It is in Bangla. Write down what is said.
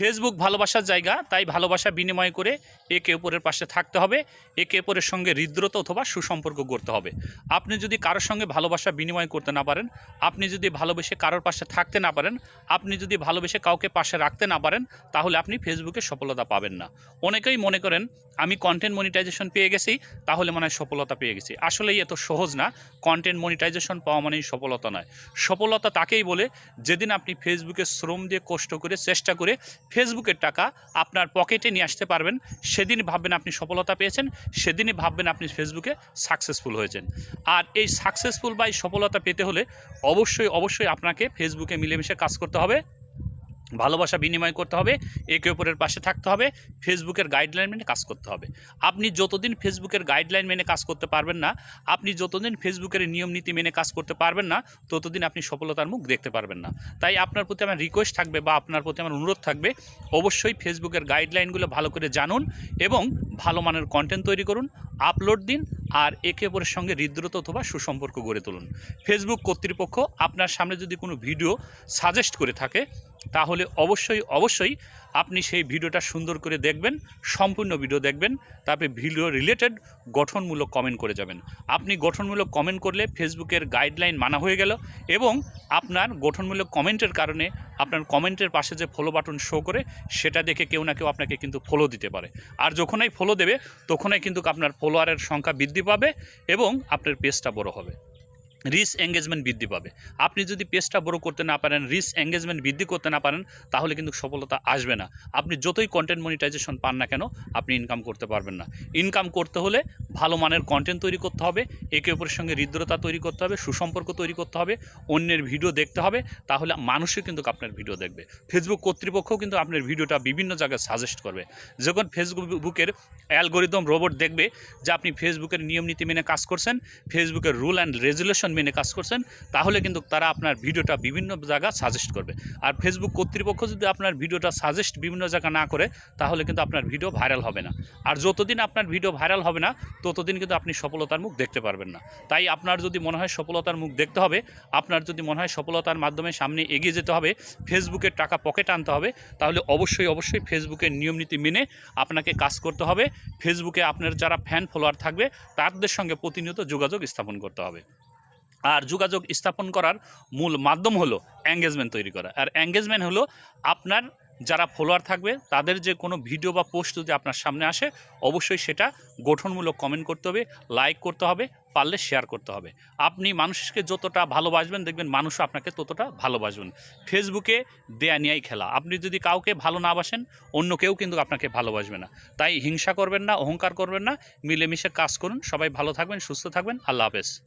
ফেসবুক ভালোবাসার জায়গা, তাই ভালোবাসা বিনিময় করে একে অপরের পাশে থাকতে হবে, একে অপরের সঙ্গে হৃদ্রতা অথবা সুসম্পর্ক করতে হবে। আপনি যদি কারোর সঙ্গে ভালোবাসা বিনিময় করতে না পারেন, আপনি যদি ভালোবেসে কারোর পাশে থাকতে না পারেন, আপনি যদি ভালোবেসে কাউকে পাশে রাখতে না পারেন, তাহলে আপনি ফেসবুকে সফলতা পাবেন না। অনেকেই মনে করেন, আমি কন্টেন্ট মনিটাইজেশন পেয়ে গেছি, তাহলে মনে হয় সফলতা পেয়ে গেছি। আসলেই এত সহজ না কন্টেন্ট মনিটাইজেশন পাওয়া মানেই সফলতা নয়। সফলতা তাকেই বলে, যেদিন আপনি ফেসবুকে শ্রম দিয়ে কষ্ট করে, চেষ্টা করে ফেসবুকের টাকা আপনার পকেটে নিয়ে আসতে পারবেন। সেদিন ভাববেন আপনি সফলতা পেয়েছেন, সেদিনই ভাববেন আপনি ফেসবুকে সাকসেসফুল হয়েছেন। আর এই সাকসেসফুল বা সফলতা পেতে হলে অবশ্যই অবশ্যই আপনাকে ফেসবুকে মিলেমিশে কাজ করতে হবে। ভালোবাসা বিনিময় করতে হবে, একে অপরের পাশে থাকতে হবে, ফেসবুকের গাইডলাইন মেনে কাজ করতে হবে। আপনি যতদিন ফেসবুকের গাইডলাইন মেনে কাজ করতে পারবেন না, আপনি যতদিন ফেসবুকের নিয়ম নীতি মেনে কাজ করতে পারবেন না, ততদিন আপনি সফলতার মুখ দেখতে পারবেন না। তাই আপনার প্রতি আমার রিকোয়েস্ট থাকবে বা আপনার প্রতি আমার অনুরোধ থাকবে, অবশ্যই ফেসবুকের গাইডলাইনগুলো ভালো করে জানুন এবং ভালো মানের কন্টেন্ট তৈরি করুন আপলোড দিন আর একে অপরের সঙ্গে হৃদ্রতা অথবা সুসম্পর্ক গড়ে তুলুন। ফেসবুক কর্তৃপক্ষ আপনার সামনে যদি কোনো ভিডিও সাজেস্ট করে থাকে তাহলে অবশ্যই অবশ্যই আপনি সেই ভিডিওটা সুন্দর করে দেখবেন, সম্পূর্ণ ভিডিও দেখবেন, তারপরে ভিডিও রিলেটেড গঠনমূলক কমেন্ট করে যাবেন। আপনি গঠনমূলক কমেন্ট করলে ফেসবুকের গাইডলাইন মানা হয়ে গেল এবং আপনার গঠনমূলক কমেন্টের কারণে আপনার কমেন্টের পাশে যে ফলো বাটন শো করে, সেটা দেখে কেউ না কেউ আপনাকে কিন্তু ফলো দিতে পারে। আর যখনই ফলো দেবে, তখনই কিন্তু আপনার ফলোয়ারের সংখ্যা বৃদ্ধি পাবে এবং আপনার পেজটা বড় হবে। রিস এঙ্গেজমেন্ট বৃদ্ধি পাবে। আপনি যদি পেজটা বড় করতে না পারেন রিস এঙ্গেজমেন্ট বৃদ্ধি করতে না পারেন, তাহলে কিন্তু সফলতা আসবে না। আপনি যতই কন্টেন্ট মনিটাইজেশন পান না কেন, আপনি ইনকাম করতে পারবেন না। ইনকাম করতে হলে ভালো মানের কন্টেন্ট তৈরি করতে হবে, একে অপরের সঙ্গে হৃদ্রতা তৈরি করতে হবে, সুসম্পর্ক তৈরি করতে হবে, অন্যের ভিডিও দেখতে হবে, তাহলে মানুষই কিন্তু আপনার ভিডিও দেখবে। ফেসবুক কর্তৃপক্ষও কিন্তু আপনার ভিডিওটা বিভিন্ন জায়গায় সাজেস্ট করবে। যখন ফেসবুকের অ্যালগোরিদম রোবট দেখবে যে আপনি ফেসবুকের নিয়ম নীতি মেনে কাজ করছেন ফেসবুকের রুল অ্যান্ড রেজুলেশন মেনে কাজ করছেন, তাহলে কিন্তু তারা আপনার ভিডিওটা বিভিন্ন জায়গা সাজেস্ট করবে। আর ফেসবুক কর্তৃপক্ষ যদি আপনার ভিডিওটা সাজেস্ট বিভিন্ন জায়গা না করে, তাহলে কিন্তু আপনার ভিডিও ভাইরাল হবে না। আর যতদিন আপনার ভিডিও ভাইরাল হবে না, ততদিন কিন্তু আপনি সফলতার মুখ দেখতে পারবেন না। তাই আপনার যদি মনে হয় সফলতার মুখ দেখতে হবে, আপনার যদি মনে হয় সফলতার মাধ্যমে সামনে এগিয়ে যেতে হবে ফেসবুকের টাকা পকেট আনতে হবে, তাহলে অবশ্যই অবশ্যই ফেসবুকের নিয়ম নীতি মেনে আপনাকে কাজ করতে হবে। ফেসবুকে আপনার যারা ফ্যান ফলোয়ার থাকবে, তাদের সঙ্গে প্রতিনিয়ত যোগাযোগ স্থাপন করতে হবে। আর যোগাযোগ স্থাপন করার মূল মাধ্যম হলো এঙ্গেজমেন্ট তৈরি করা। আর এঙ্গেজমেন্ট হলো আপনার যারা ফলোয়ার থাকবে, তাদের যে কোনো ভিডিও বা পোস্ট যদি আপনার সামনে আসে, অবশ্যই সেটা গঠনমূলক কমেন্ট করতে হবে লাইক করতে হবে, পারলে শেয়ার করতে হবে। আপনি মানুষকে যতটা ভালোবাসবেন, দেখবেন মানুষও আপনাকে ততটা ভালোবাসবেন। ফেসবুকে দেয়া নিয়াই খেলা। আপনি যদি কাউকে ভালো না বাসেন, অন্য কেউ কিন্তু আপনাকে ভালোবাসবে না। তাই হিংসা করবেন না, অহংকার করবেন না, মিলেমিশে কাজ করুন। সবাই ভালো থাকবেন, সুস্থ থাকবেন। আল্লাহ হাফেজ।